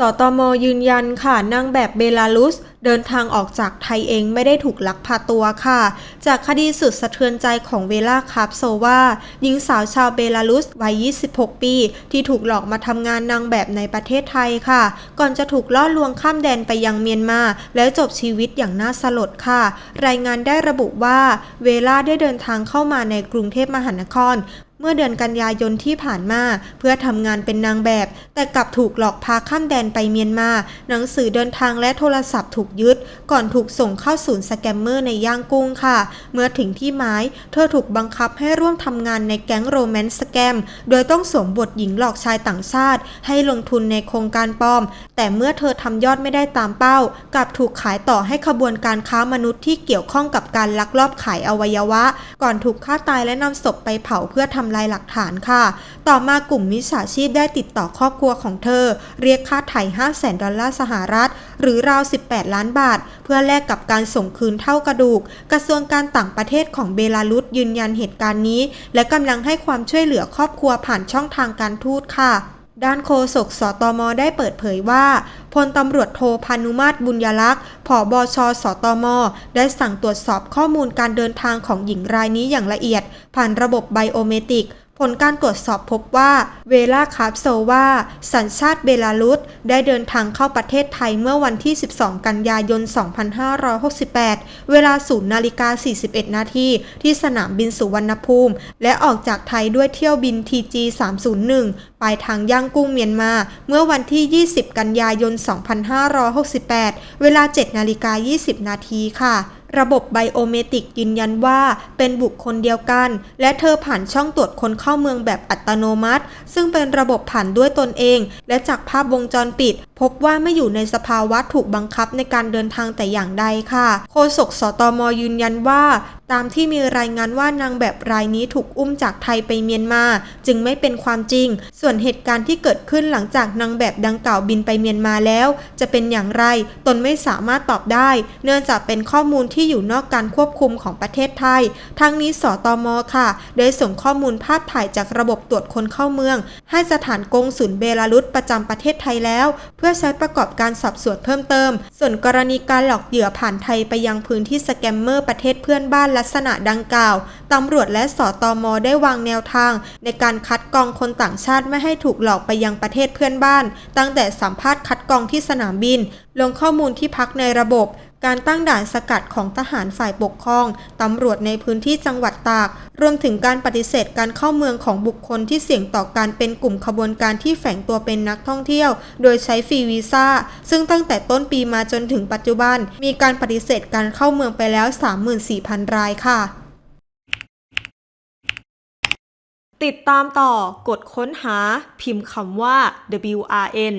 สตมยืนยันค่ะนางแบบเบลารุส เดินทางออกจากไทยเองไม่ได้ถูกลักพาตัวค่ะ จากคดีสุดสะเทือนใจของเวลาคาร์โซวาหญิงสาวชาวเบลารุสวัย 26 ปี ที่ถูกหลอกมาทำงานนางแบบในประเทศไทยค่ะ ก่อนจะถูกล่อลวงข้ามแดนไปยังเมียนมา แล้วจบชีวิตอย่างน่าสลดค่ะ รายงานได้ระบุว่าเวลาได้เดินทางเข้ามาในกรุงเทพมหานครเมื่อเดือนกันยายนที่ผ่านมา เพื่อทำงานเป็นนางแบบ แต่กลับถูกหลอกพาข้ามแดนไปเมียนมา หนังสือเดินทางและโทรศัพท์ถูกยึด ก่อนถูกส่งเข้าศูนย์สแกมเมอร์ในย่างกุ้งค่ะ เมื่อถึงที่หมาย เธอถูกบังคับให้ร่วมทำงานในแก๊งโรแมนต์สแกม โดยต้องสวมบทหญิงหลอกชายต่างชาติ ให้ลงทุนในโครงการปลอม แต่เมื่อเธอทำยอดไม่ได้ตามเป้า กลับถูกขายต่อให้ขบวนการค้ามนุษย์ที่เกี่ยวข้องกับการลักลอบขายอวัยวะ ก่อนถูกฆ่าตายและนำศพไปเผาเพื่อทำลายหลักฐานค่ะ ต่อมากลุ่มมิจฉาชีพได้ติดต่อครอบครัวของเธอ เรียกค่าไถ่5 0 0แสนดอลลาร์สหรัฐ หรือราว 18 ล้านบาท เพื่อแลกกับการส่งคืนเท่ากระดูก กระทรวงการต่างประเทศของเบลารุสยืนยันเหตุการณ์นี้ และกำลังให้ความช่วยเหลือครอบครัวผ่านช่องทางการทูตค่ะ ด้านโฆษกสตมได้เปิดเผยว่าพลตำรวจโทพานุมาตรบุญยลักษ์ผอบอชสตม ได้สั่งตรวจสอบข้อมูลการเดินทางของหญิงรายนี้อย่างละเอียด ผ่านระบบไบโอเมตริก ผลการตรวจสอบพบว่าเวลาคาร์ปโซวาสัญชาติเบลารุสได้เดินทางเข้าประเทศไทยเมื่อวันที่ 12 กันยายน 2568 เวลา0นาฬิกา 41 นาทีที่สนามบินสุวรรณภูมิ และออกจากไทยด้วยเที่ยวบิน TG 301 ไปทางย่างกุ้งเมียนมา เมื่อวันที่ 20 กันยายน 2568 เวลา 7 นาฬิกา 20 นาทีค่ะระบบไบโอเมตริกยืนยันว่าเป็นบุคคลเดียวกัน และเธอผ่านช่องตรวจคนเข้าเมืองแบบอัตโนมัติ ซึ่งเป็นระบบผ่านด้วยตนเอง และจากภาพวงจรปิดพบว่าไม่อยู่ในสภาวะถูกบังคับในการเดินทางแต่อย่างใดค่ะ โฆษกสตมยืนยันว่า ตามที่มีรายงานว่านางแบบรายนี้ถูกอุ้มจากไทยไปเมียนมา จึงไม่เป็นความจริง ส่วนเหตุการณ์ที่เกิดขึ้นหลังจากนางแบบดังกล่าวบินไปเมียนมาแล้ว จะเป็นอย่างไร ตนไม่สามารถตอบได้ เนื่องจากเป็นข้อมูลที่อยู่นอกการควบคุมของประเทศไทย ทั้งนี้สตมค่ะ ได้ส่งข้อมูลภาพถ่ายจากระบบตรวจคนเข้าเมืองให้สถานกงสุลเบลารุสประจำประเทศไทยแล้ว เพื่อใช้ประกอบการสอบสวนเพิ่มเติม ส่วนกรณีการหลอกเหยื่อผ่านไทยไปยังพื้นที่สแกมเมอร์ประเทศเพื่อนบ้านลักษณะดังกล่าวตำรวจและสตมได้วางแนวทาง ในการคัดกรองคนต่างชาติไม่ให้ถูกหลอกไปยังประเทศเพื่อนบ้าน ตั้งแต่สัมภาษณ์คัดกรองที่สนามบิน ลงข้อมูลที่พักในระบบ การตั้งด่านสกัดของทหารฝ่ายปกครอง ตำรวจในพื้นที่จังหวัดตาก รวมถึงการปฏิเสธการเข้าเมืองของบุคคลที่เสี่ยงต่อการเป็นกลุ่มขบวนการที่แฝงตัวเป็นนักท่องเที่ยว โดยใช้ฟรีวีซ่า ซึ่งตั้งแต่ต้นปีมาจนถึงปัจจุบัน มีการปฏิเสธการเข้าเมืองไปแล้ว 34,000 รายค่ะ ติดตามต่อกดค้นหาพิมพ์คำว่า WRN